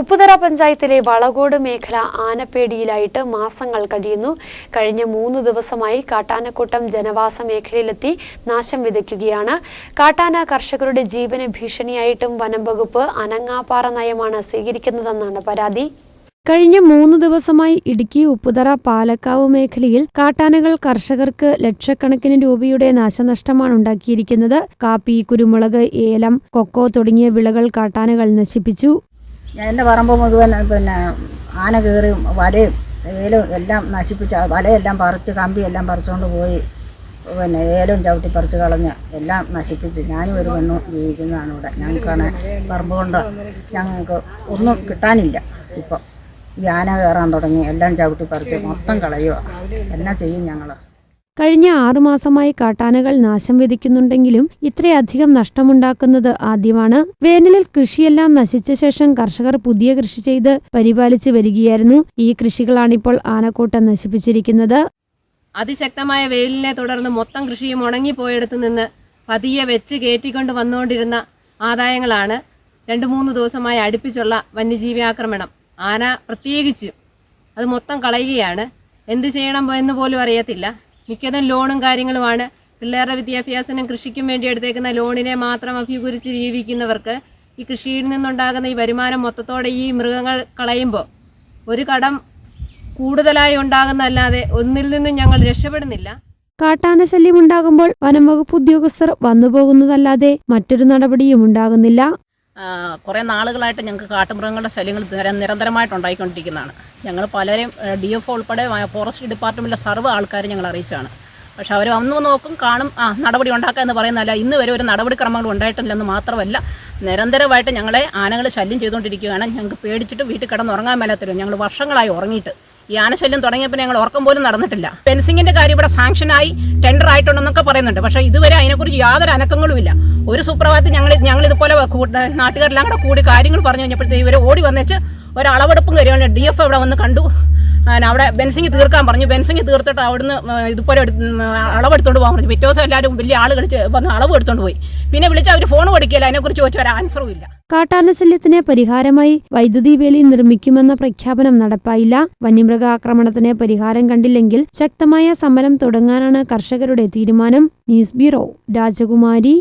ഉപ്പുതറ പഞ്ചായത്തിലെ വളകോട് മേഖല ആനപ്പേടിയിലായിട്ട് മാസങ്ങൾ കഴിയുന്നു. കഴിഞ്ഞ മൂന്ന് ദിവസമായി കാട്ടാനക്കൂട്ടം ജനവാസ മേഖലയിലെത്തി നാശം വിതയ്ക്കുകയാണ്. കാട്ടാന കർഷകരുടെ ജീവന് ഭീഷണിയായിട്ടും വനം വകുപ്പ് അനങ്ങാപ്പാറ നയമാണ് സ്വീകരിക്കുന്നതെന്നാണ് പരാതി. കഴിഞ്ഞ മൂന്ന് ദിവസമായി ഇടുക്കി ഉപ്പുതറ പാലക്കാവ് മേഖലയിൽ കാട്ടാനകൾ കർഷകർക്ക് ലക്ഷക്കണക്കിന് രൂപയുടെ നാശനഷ്ടമാണ് ഉണ്ടാക്കിയിരിക്കുന്നത്. കാപ്പി കുരുമുളക് ഏലം കൊക്കോ തുടങ്ങിയ വിളകൾ കാട്ടാനകൾ നശിപ്പിച്ചു. എന്റെ പറമ്പ് മുഴുവൻ പിന്നെ ആന കയറി വലയും ഏലും എല്ലാം നശിപ്പിച്ച വലയെല്ലാം പറിച്ച് കമ്പിയെല്ലാം പറിച്ചുകൊണ്ട് പോയി പിന്നെ ഏലും ചവിട്ടി പറിച്ച് കളഞ്ഞ് എല്ലാം നശിപ്പിച്ച് ഞാനും ഒരു പെണ്ണും ജീവിക്കുന്നതാണ് ഇവിടെ. ഞങ്ങൾക്കാണ് പറമ്പ് കൊണ്ട് ഞങ്ങൾക്ക് ഒന്നും കിട്ടാനില്ല. ഇപ്പം ഈ ആന കയറാൻ തുടങ്ങി എല്ലാം ചവിട്ടി പറിച്ച് മൊത്തം കളയുക എന്നാ ചെയ്യും ഞങ്ങൾ കഴിഞ്ഞ ആറുമാസമായി കാട്ടാനകൾ നാശം വിധിക്കുന്നുണ്ടെങ്കിലും ഇത്രയധികം നഷ്ടമുണ്ടാക്കുന്നത് ആദ്യമാണ്. വേനലിൽ കൃഷിയെല്ലാം നശിച്ച ശേഷം കർഷകർ പുതിയ കൃഷി ചെയ്ത് പരിപാലിച്ചു വരികയായിരുന്നു. ഈ കൃഷികളാണിപ്പോൾ ആനക്കൂട്ടം നശിപ്പിച്ചിരിക്കുന്നത്. അതിശക്തമായ വെയിലിനെ തുടർന്ന് മൊത്തം കൃഷിയും ഉണങ്ങിപ്പോയെടുത്ത് നിന്ന് പതിയെ വെച്ച് കയറ്റിക്കൊണ്ട് വന്നുകൊണ്ടിരുന്ന ആദായങ്ങളാണ് രണ്ട് മൂന്ന് ദിവസമായി അടുപ്പിച്ചുള്ള വന്യജീവി ആക്രമണം. ആന പ്രത്യേകിച്ചും. അത് മൊത്തം കളയുകയാണ്. എന്ത് ചെയ്യണം എന്ന് പോലും അറിയത്തില്ല. മിക്കതും ലോണും കാര്യങ്ങളുമാണ്. പിള്ളേരുടെ വിദ്യാഭ്യാസത്തിനും കൃഷിക്കും വേണ്ടി എടുത്തേക്കുന്ന ലോണിനെ മാത്രം അഭികുരിച്ച് ജീവിക്കുന്നവർക്ക് ഈ കൃഷിയിൽ നിന്നുണ്ടാകുന്ന ഈ വരുമാനം മൊത്തത്തോടെ ഈ മൃഗങ്ങൾ കളയുമ്പോൾ ഒരു കടം കൂടുതലായി ഉണ്ടാകുന്നതല്ലാതെ ഒന്നിൽ നിന്നും ഞങ്ങൾ രക്ഷപ്പെടുന്നില്ല. കാട്ടാന ശല്യം ഉണ്ടാകുമ്പോൾ വനം വകുപ്പ് ഉദ്യോഗസ്ഥർ വന്നുപോകുന്നതല്ലാതെ മറ്റൊരു നടപടിയും ഉണ്ടാകുന്നില്ല. കുറേ നാളുകളായിട്ട് ഞങ്ങൾക്ക് കാട്ടുമൃഗങ്ങളുടെ ശല്യങ്ങൾ നിര നിരന്തരമായിട്ട് ഉണ്ടായിക്കൊണ്ടിരിക്കുന്നതാണ് ഞങ്ങൾ പലരെയും ഡി എഫ് ഉൾപ്പെടെ ഫോറസ്റ്റ് ഡിപ്പാർട്ട്മെന്റിലെ സർവ ആൾക്കാരെ ഞങ്ങൾ അറിയിച്ചാണ് പക്ഷെ അവർ വന്നു നോക്കും കാണും ആ നടപടി ഉണ്ടാക്കുക എന്ന് പറയുന്നതല്ല ഇന്ന് വരെ ഒരു നടപടിക്രമങ്ങൾ ഉണ്ടായിട്ടില്ലെന്ന് മാത്രമല്ല നിരന്തരമായിട്ട് ഞങ്ങളെ ആനകൾ ശല്യം ചെയ്തുകൊണ്ടിരിക്കുകയാണ്. ഞങ്ങൾക്ക് പേടിച്ചിട്ട് വീട്ടിൽ കിടന്നുറങ്ങാൻ മേലാത്തരും ഞങ്ങൾ വർഷങ്ങളായി ഉറങ്ങിയിട്ട് ഈ ആനശല്യം തുടങ്ങിയപ്പോൾ ഞങ്ങൾ ഉറക്കം പോലും നടന്നിട്ടില്ല. ഫെൻസിങ്ങിന്റെ കാര്യം ഇവിടെ സാങ്ഷനായി ടെൻഡർ ആയിട്ടുണ്ടെന്നൊക്കെ പറയുന്നുണ്ട്. പക്ഷേ ഇതുവരെ അതിനെക്കുറിച്ച് യാതൊരു അനക്കങ്ങളും ഇല്ല. ഒരു സുപ്രഭാതത്തിൽ ഞങ്ങൾ ഞങ്ങൾ ഇതുപോലെ നാട്ടുകാരെല്ലാം കൂടെ കൂടി കാര്യങ്ങൾ പറഞ്ഞു കഴിഞ്ഞപ്പോഴത്തേക്ക് ഇവർ ഓടി വന്നേച്ച് ഒരളവെടുപ്പും കാര്യമാണ് ഡി എഫ് ഇവിടെ വന്ന് കണ്ടു. അവിടെ ബെൻസിങ് തീർക്കാൻ പറഞ്ഞു. ബെൻസിങ് തീർത്തിട്ട് അവിടുന്ന് ഇതുപോലെ അളവെടുത്തോണ്ട് പോകാൻ പറഞ്ഞു. പിറ്റേ ദിവസം എല്ലാവരും വലിയ ആൾ കളിച്ച് വന്ന് അളവ് എടുത്തോണ്ട് പോയി. പിന്നെ വിളിച്ച് അവർ ഫോൺ കൊടുക്കില്ല അതിനെക്കുറിച്ച് ചോദിച്ചാൽ ഒരു ആൻസറും ഇല്ല. കാട്ടാനശല്യത്തിന് പരിഹാരമായി വൈദ്യുതി വേലി നിർമ്മിക്കുമെന്ന പ്രഖ്യാപനം നടപ്പായില്ല. വന്യമൃഗാക്രമണത്തിന് പരിഹാരം കണ്ടില്ലെങ്കിൽ ശക്തമായ സമരം തുടങ്ങാനാണ് കർഷകരുടെ തീരുമാനം. ന്യൂസ് ബ്യൂറോ രാജകുമാരി.